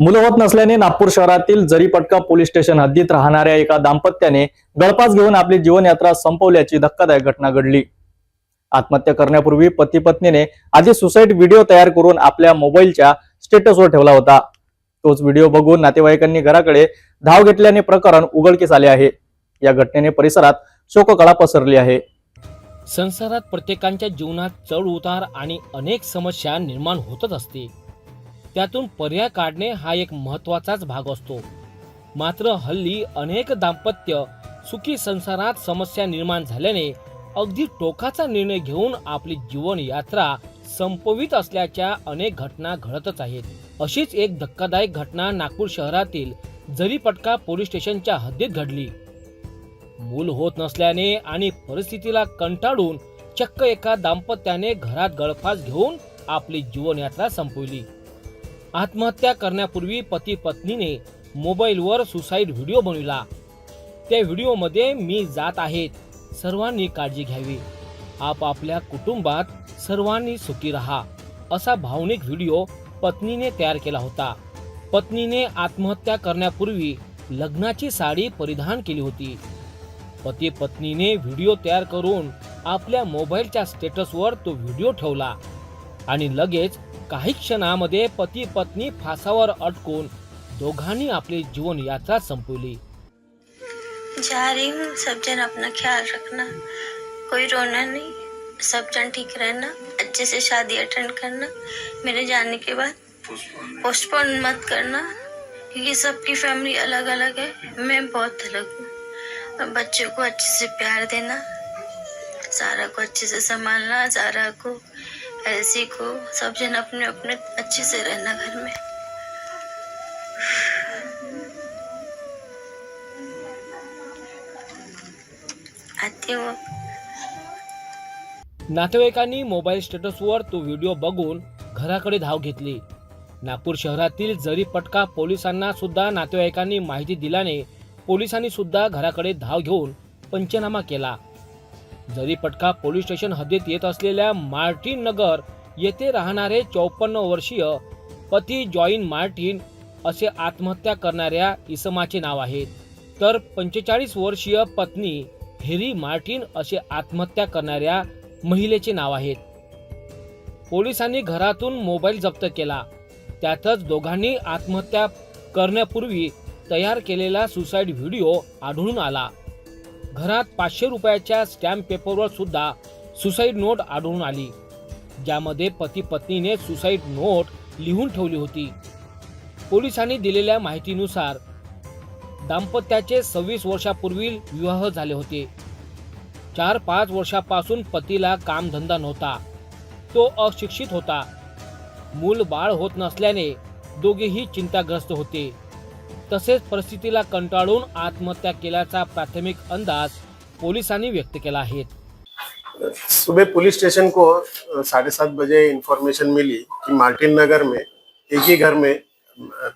मुलं होत नसल्याने नागपूर शहरातील जरीपटका पोलीस स्टेशन हद्दीत राहणाऱ्या एका दाम्पत्याने गळपास घेऊन आपली जीवनयात्रा संपवल्याची धक्कादायक घटना घडली. आत्महत्या करण्यापूर्वी पती पत्नीने आधी सुसाईड व्हिडिओ तयार करून आपल्या मोबाईलच्या स्टेटसवर ठेवला होता. तोच व्हिडिओ बघून नातेवाईकांनी घराकडे धाव घेतल्याने प्रकरण उघडकीस आले आहे. या घटनेने परिसरात शोककळा पसरली आहे. संसारात प्रत्येकांच्या जीवनात चढ उतार आणि अनेक समस्या निर्माण होतच असते. त्यातून पर्याय काढणे हा एक महत्वाचाच भाग असतो. मात्र हल्ली अनेक दाम्पत्य सुखी संसारात समस्या निर्माण झाल्याने अगदी टोकाचा निर्णय घेऊन आपली जीवन यात्रा संपवित असल्याच्या अनेक घटना घडतच आहेत. अशीच एक धक्कादायक घटना नागपूर शहरातील जरीपटका पोलीस स्टेशनच्या हद्दीत घडली. मूल होत नसल्याने आणि परिस्थितीला कंटाळून चक्क एका दाम्पत्याने घरात गळफास घेऊन आपली जीवनयात्रा संपवली. आत्महत्या करण्यापूर्वी पती पत्नीने मोबाईलवर सुसाईड व्हिडिओ बनविला. त्या व्हिडिओमध्ये मी जात आहेत सर्वांनी काळजी घ्यावी. आपापल्या कुटुंबात सर्वांनी सुखी राहा असा भावनिक व्हिडिओ पत्नीने तयार केला होता. पत्नीने आत्महत्या करण्यापूर्वी लग्नाची साडी परिधान केली होती. पती पत्नीने व्हिडिओ तयार करून आपल्या मोबाईलच्या स्टेटसवर तो व्हिडिओ ठेवला आणि लगेच काही क्षणामध्ये पती पत्नी फासावर अटकून दोघांनी आपली जीवन यात्रा संपवली. जा रही हूँ, सब जन अपना ख्याल रखना। कोई रोना नहीं, सब जन ठीक रहना, अच्छे से शादी अटेंड करना, मेरे जाने के बाद पोस्टपोन मत करना, क्योंकि सबकी फैमिली अलग अलग है, मैं बहुत अलग हूँ। बच्चों को अच्छे से प्यार देना, सारा को अच्छे से संभालना, सारा को ऐसी को सब जन अपने अपने अच्छे से रहना घर में। आती हूँ। नातेवाईकांनी मोबाईल स्टेटसवर तो व्हिडिओ बघून घराकडे धाव घेतली. नागपूर शहरातील जरीपटका पोलिसांना सुद्धा नातेवाईकांनी माहिती दिल्याने पोलिसांनी सुद्धा घराकडे धाव घेऊन पंचनामा केला. जरीपटका पोलीस स्टेशन हद्दीत येत असलेल्या मार्टिन नगर येथे राहणारे चौपन्न वर्षीय पती जॉईन मार्टिन असे आत्महत्या करणाऱ्या इसमाचे नाव आहे. तर पंचेचाळीस वर्षीय पत्नी हेरी मार्टिन असे आत्महत्या करणाऱ्या महिलेचे नाव आहेत पोलिसांनी घरातून मोबाईल जप्त केला. त्यातच दोघांनी आत्महत्या करण्यापूर्वी तयार केलेला सुसाईड व्हिडिओ आढळून आला. घरात पाचशे रुपयाच्या स्टॅम्प पेपरवर सुद्धा सुसाईड नोट आढळून आली ज्यामध्ये पती पत्नीने सुसाईड नोट लिहून ठेवली होती. पोलिसांनी दिलेल्या माहितीनुसार दाम्पत्याचे सव्वीस वर्षापूर्वी विवाह झाले होते. चार पाच वर्षापासून पतीला कामधंदा नव्हता. तो अशिक्षित होता. मूल बाळ होत नसल्याने दोघेही चिंताग्रस्त होते. तसेच परिस्थितीला कंटाळून आत्महत्या केल्याचा प्राथमिक अंदाज पोलिसांनी व्यक्त केला आहे. सुबह पुलिस स्टेशन को साढ़े सात बजे इंफॉर्मेशन मिली कि मार्टिन नगर में, एक ही घर में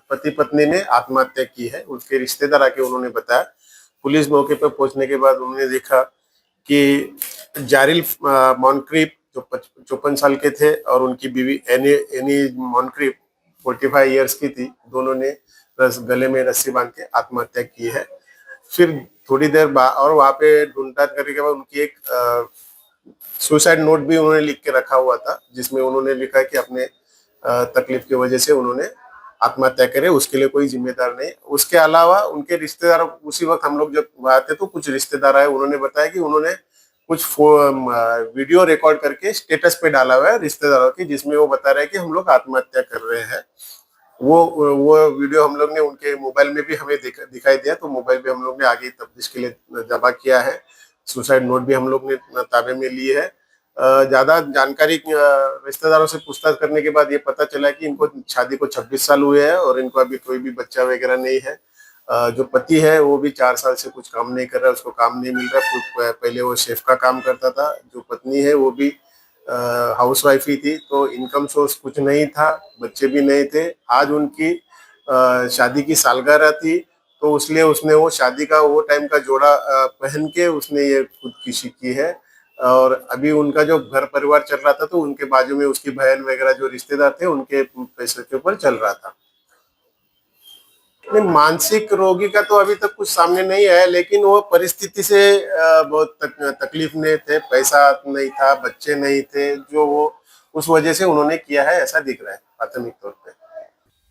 पति पत्नी ने आत्महत्या की है। उसके रिश्तेदार आके उन्होंने बताया। पुलिस मौके पर पहुँचने के बाद उन्होंने देखा कि जारिल मॉनक्रीप, जो चौपन साल के थे और उनकी बीवी Annie Annie Moncrieff, forty five years की थी, दोनों ने गले में रस्सी बाँध के आत्महत्या की है। फिर थोड़ी देर बाद और वहाँ पे ढूंढताछ करने के बाद उनकी एक सुसाइड नोट भी उन्होंने लिख के रखा हुआ था, जिसमें उन्होंने लिखा कि अपने तकलीफ़ की वजह से उन्होंने आत्महत्या करे, उसके लिए कोई जिम्मेदार नहीं। उसके अलावा उनके रिश्तेदार, उसी वक्त हम लोग जब वहाँ थे तो कुछ रिश्तेदार आए, उन्होंने बताया कि उन्होंने कुछ वीडियो रिकॉर्ड करके स्टेटस पे डाला हुआ है रिश्तेदारों की, जिसमें वो बता रहे हैं कि हम लोग आत्महत्या कर रहे हैं। वो वो वीडियो हम लोग ने उनके मोबाइल में भी हमें दिख, दिखाई दिया तो मोबाइल भी हम लोग ने आगे तफ्तीश के लिए जमा किया है। सुसाइड नोट भी हम लोग ने ताबे में लिए है। ज़्यादा जानकारी रिश्तेदारों से पूछताछ करने के बाद ये पता चला कि इनको शादी को 26 साल हुए हैं और इनको अभी कोई भी बच्चा वगैरह नहीं है। जो पति है वो भी चार साल से कुछ काम नहीं कर रहा उसको काम नहीं मिल रहा पहले वो शेफ का काम करता था। जो पत्नी है वो भी हाउस वाइफ ही थी तो इनकम सोर्स कुछ नहीं था, बच्चे भी नहीं थे। आज उनकी शादी की सालगिरह थी तो उसलिए उसने वो शादी का, वो टाइम का जोड़ा पहन के उसने ये खुदकुशी की है। और अभी उनका जो घर परिवार चल रहा था तो उनके बाजू में उसकी बहन वगैरह जो रिश्तेदार थे, उनके पैसे के ऊपर चल रहा था। नहीं मानसिक रोगी का तो अभी तक कुछ सामने नहीं आया लेकिन वो परिस्थिति से बहुत तक, तकलीफ में थे पैसा नहीं था बच्चे नहीं थे जो वो उस वजह से उन्होंने किया है ऐसा दिख रहा है प्राथमिक तौर पे।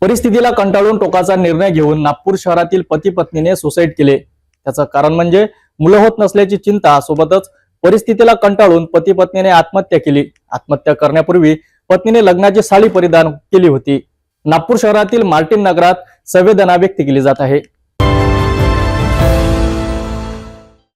परिस्थितीला कंटाळून टोकाचा निर्णय घेऊन नागपूर शहरातील पती पत्नीने सुसाईड केले. त्याचं कारण म्हणजे मुलं होत नसल्याची चिंता सोबतच परिस्थितीला कंटाळून पती पत्नीने आत्महत्या केली. आत्महत्या करण्यापूर्वी पत्नीने लग्नाची साडी परिधान केली होती. नागपूर शहरातील मार्टिन नगरात संवेदना व्यक्त केली जात आहे.